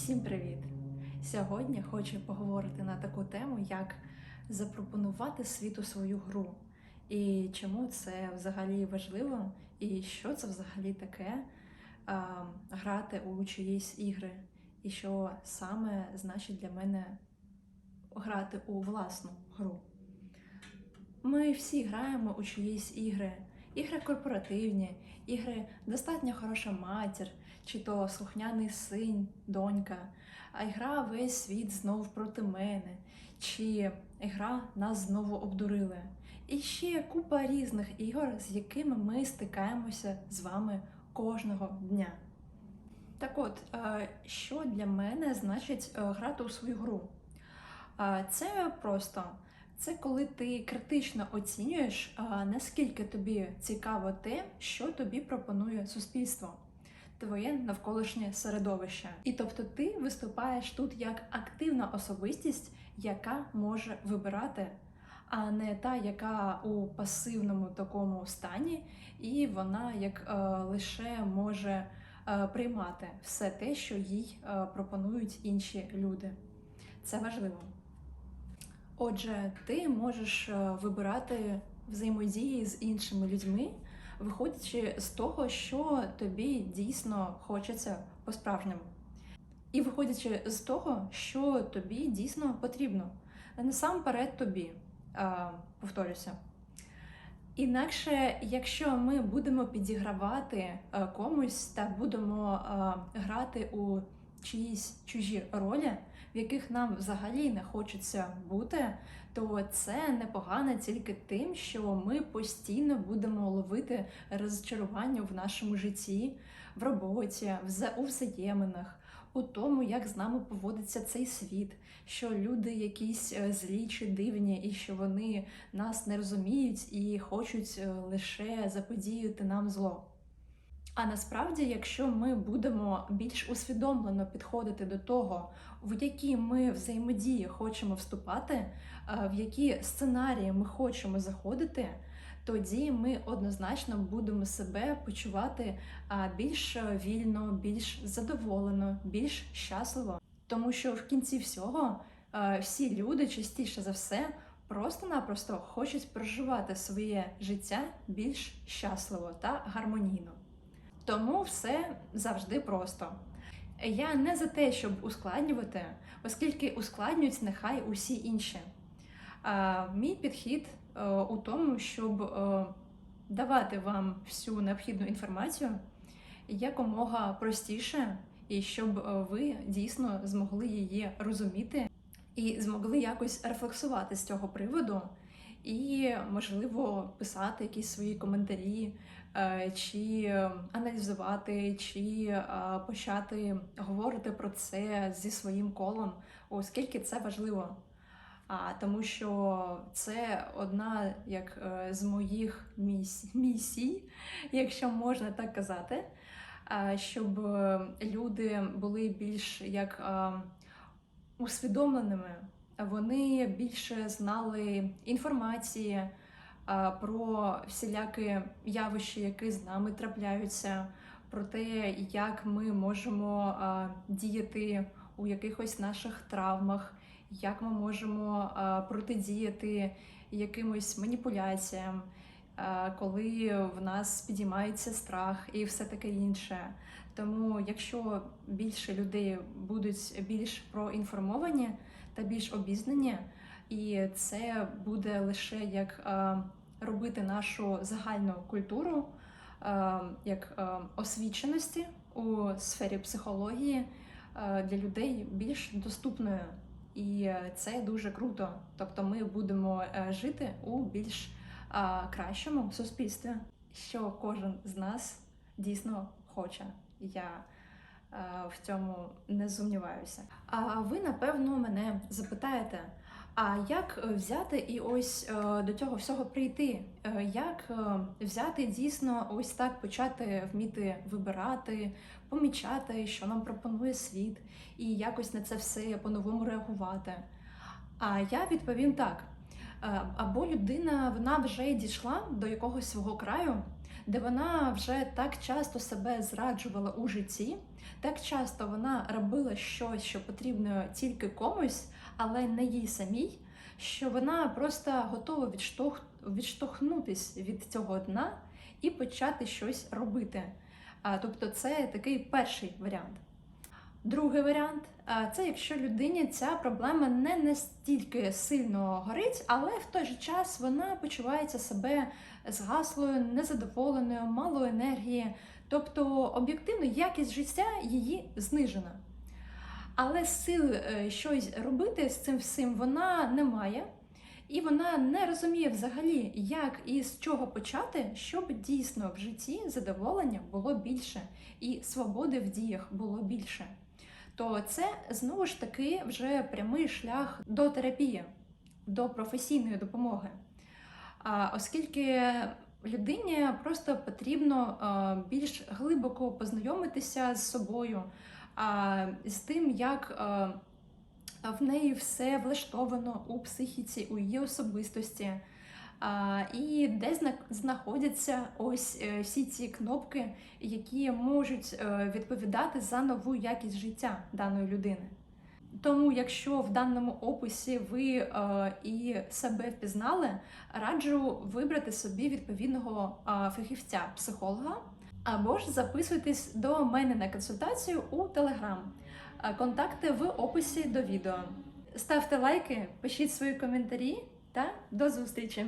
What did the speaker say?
Всім привіт! Сьогодні хочу поговорити на таку тему, як запропонувати світу свою гру. І чому це взагалі важливо, і що це взагалі таке а, грати у чиїсь ігри, і що саме значить для мене грати у власну гру. Ми всі граємо у чиїсь ігри, ігри корпоративні, ігри достатньо хороша матір, чи то слухняний син, донька, а гра весь світ знов проти мене, чи гра нас знову обдурили. І ще купа різних ігор, з якими ми стикаємося з вами кожного дня. Так от, е, що для мене значить е, грати у свою гру? Е, Це просто це коли ти критично оцінюєш, наскільки тобі цікаво те, що тобі пропонує суспільство, твоє навколишнє середовище. І тобто ти виступаєш тут як активна особистість, яка може вибирати, а не та, яка у пасивному такому стані, і вона як е, лише може е, приймати все те, що їй е, пропонують інші люди. Це важливо. Отже, ти можеш е, вибирати взаємодії з іншими людьми, виходячи з того, що тобі дійсно хочеться по-справжньому. І виходячи з того, що тобі дійсно потрібно. Насамперед тобі, повторюся. Інакше, якщо ми будемо підігравати е, комусь та будемо е, грати у чиїсь чужі ролі, в яких нам взагалі не хочеться бути, то це непогано тільки тим, що ми постійно будемо ловити розчарування в нашому житті, в роботі, у взаєминах, у тому, як з нами поводиться цей світ, що люди якісь е, злі чи дивні, і що вони нас не розуміють і хочуть е, лише заподіяти нам зло. А насправді, якщо ми будемо більш усвідомлено підходити до того, в які ми взаємодії хочемо вступати, е, в які сценарії ми хочемо заходити, тоді ми однозначно будемо себе почувати більш вільно, більш задоволено, більш щасливо. Тому що в кінці всього е, всі люди частіше за все просто-напросто хочуть проживати своє життя більш щасливо та гармонійно. Тому все завжди просто. Я не за те, щоб ускладнювати, оскільки ускладнюють нехай усі інші. А, мій підхід е, у тому, щоб е, давати вам всю необхідну інформацію якомога простіше, і щоб е, ви дійсно змогли її розуміти і змогли якось рефлексувати з цього приводу, і, можливо, писати якісь свої коментарі, е, чи аналізувати, чи е, почати говорити про це зі своїм колом, оскільки це важливо. А тому що це одна як е, з моїх місій, якщо можна так казати, щоб люди були більш як усвідомленими, вони більше знали інформації е, про всілякі явища, які з нами трапляються, про те, як ми можемо е, діяти у якихось наших травмах як ми можемо е, протидіяти якимось маніпуляціям, коли в нас підіймається страх і все таке інше. Тому, якщо більше людей будуть більш проінформовані та більш обізнані, і це буде лише як е, робити нашу загальну культуру як освіченості у сфері психології для людей більш доступною. І це дуже круто. Тобто, ми будемо е, жити у більш кращому суспільстві, що кожен з нас дійсно хоче. Я е, в цьому не сумніваюся. А ви напевно мене запитаєте. А як взяти і ось е, до цього всього прийти? Як взяти дійсно ось так почати вміти вибирати, помічати, що нам пропонує світ, і якось на це все по-новому реагувати. А я відповім так: Е, Або людина вона вже дійшла до якогось свого краю, де вона вже так часто себе зраджувала у житті, так часто вона робила щось, що потрібно тільки комусь, але не їй самій, що вона просто готова відштовх... відштовхнутись від цього дна і почати щось робити. Тобто, це такий перший варіант. Другий варіант це якщо людині ця проблема не настільки сильно горить, але в той же час вона почувається себе згаслою, незадоволеною, мало енергії, тобто об'єктивно якість життя її знижена. Але сил е, щось робити з цим всім вона не має, і вона не розуміє взагалі, як і з чого почати, щоб дійсно в житті задоволення було більше і свободи в діях було більше. То це знову ж таки вже прямий шлях до терапії, до професійної допомоги. Оскільки людині просто потрібно більш глибоко познайомитися з собою, з тим, як в неї все влаштовано у психіці, у її особистості. І де зна- знаходяться ось е, всі ці кнопки, які можуть е, відповідати за нову якість життя даної людини. Тому, якщо в даному описі ви е, і себе впізнали, раджу вибрати собі відповідного е, фахівця психолога, або ж записуйтесь до мене на консультацію у Телеграм. Контакти в описі до відео. Ставте лайки, пишіть свої коментарі та до зустрічі!